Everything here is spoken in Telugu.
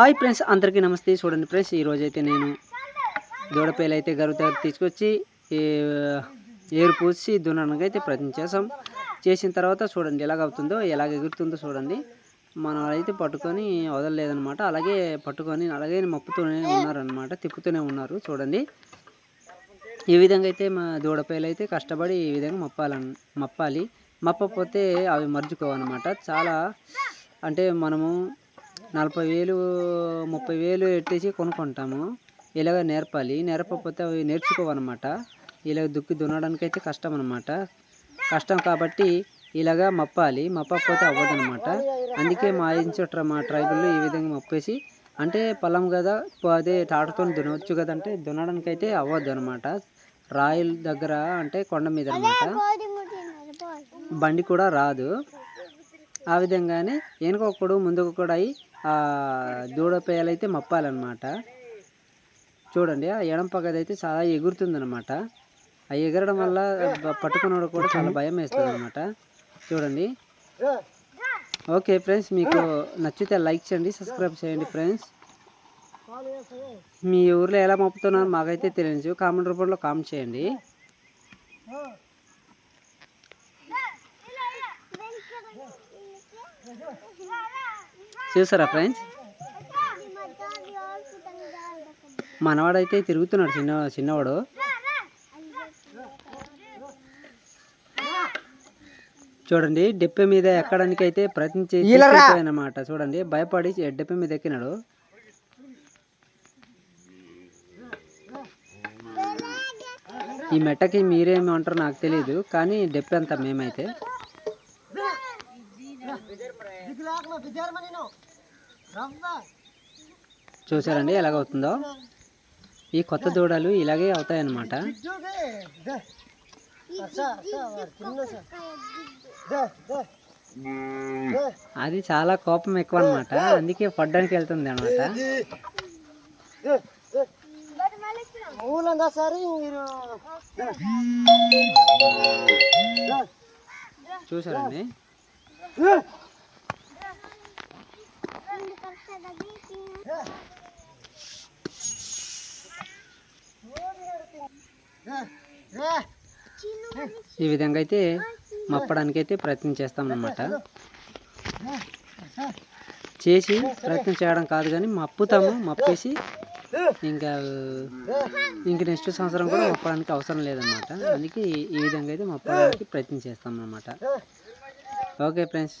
హాయ్ ఫ్రెండ్స్ అందరికీ నమస్తే. చూడండి ఫ్రెండ్స్ ఈరోజు అయితే నేను దూడపేలు అయితే గరువు దగ్గర తీసుకొచ్చి ఏరు పూసి దున్నడానికి అయితే ప్రయత్నం చేసాం చేసిన తర్వాత చూడండి ఎలాగ అవుతుందో ఎలాగ ఎగురుతుందో చూడండి. మనం అయితే పట్టుకొని వదలలేదనమాట అలాగే పట్టుకొని అలాగే మప్పుతూనే ఉన్నారనమాట తిప్పుతూనే ఉన్నారు చూడండి. ఈ విధంగా అయితే మా దూడపేలు అయితే కష్టపడి ఈ విధంగా మప్పాలన్ మప్పాలి. మప్పపోతే అవి మర్చుకోవన్నమాట చాలా అంటే మనము నలభై వేలు ముప్పై వేలు పెట్టేసి కొనుక్కుంటాము. ఇలాగ నేర్పాలి. నేర్పకపోతే అవి నేర్చుకోవన్నమాట ఇలాగ దుక్కి దున్నడానికి అయితే కష్టం అనమాట కష్టం కాబట్టి ఇలాగా మప్పాలి. మప్పకపోతే అవ్వదనమాట. అందుకే మా ఇంచోట్ర మా ట్రైబుల్లో ఈ విధంగా మప్పేసి అంటే పొలం కదా పో- అదే టాటతో దున్నవచ్చు కదా అంటే దున్నడానికి అయితే అవ్వద్దు అనమాట రాయల దగ్గర అంటే కొండ మీద అనమాట బండి కూడా రాదు. ఆ విధంగానే ఏనుకొకడు ముందుకు కూడా అయి దూడపేయాలైతే అయితే మప్పాలన్నమాట. చూడండి ఆ ఎడం పక్కదైతే చాలా ఎగురుతుందన్నమాట. ఆ ఎగరడం వల్ల పట్టుకున్నోడు కూడా చాలా భయం వేస్తుంది అనమాట చూడండి. ఓకే ఫ్రెండ్స్ మీకు నచ్చితే లైక్ చేయండి సబ్స్క్రైబ్ చేయండి ఫ్రెండ్స్. మీ ఊర్లో ఎలా మప్పుతున్నారో మాకైతే తెలియదు. కామెంట్ రూపంలో కామెంట్ చేయండి. చూసారా ఫ్రెండ్స్? మనవాడైతే తిరుగుతున్నాడు చిన్న చిన్నవాడు. చూడండి డెప్ప మీద ఎక్కడానికి అయితే ప్రయత్నించి అనమాట చూడండి భయపడి డెప్ప మీద ఎక్కినాడు. ఈ మెట్టకి మీరేమి అంటారో నాకు తెలియదు కానీ డెప్ప అంతా మేమైతే. చూసారండి ఎలాగవుతుందో ఈ కొత్త దూడలు ఇలాగే అవుతాయన్నమాట. అది చాలా కోపం ఎక్కువ అనమాట అందుకే పడ్డానికి వెళ్తుంది అనమాట చూసారండి? ఈ విధంగా అయితే మప్పడానికి అయితే ప్రయత్నం చేస్తామన్నమాట. చేసి ప్రయత్నం చేయడం కాదు కానీ మప్పుతాము మప్పేసి ఇంకా ఇంక నెక్స్ట్ సంవత్సరం కూడా మప్పడానికి అవసరం లేదన్నమాట. అందుకే ఈ- ఈ విధంగా అయితే మప్పడానికి ప్రయత్నం చేస్తాం అన్నమాట ఓకే ఫ్రెండ్స్.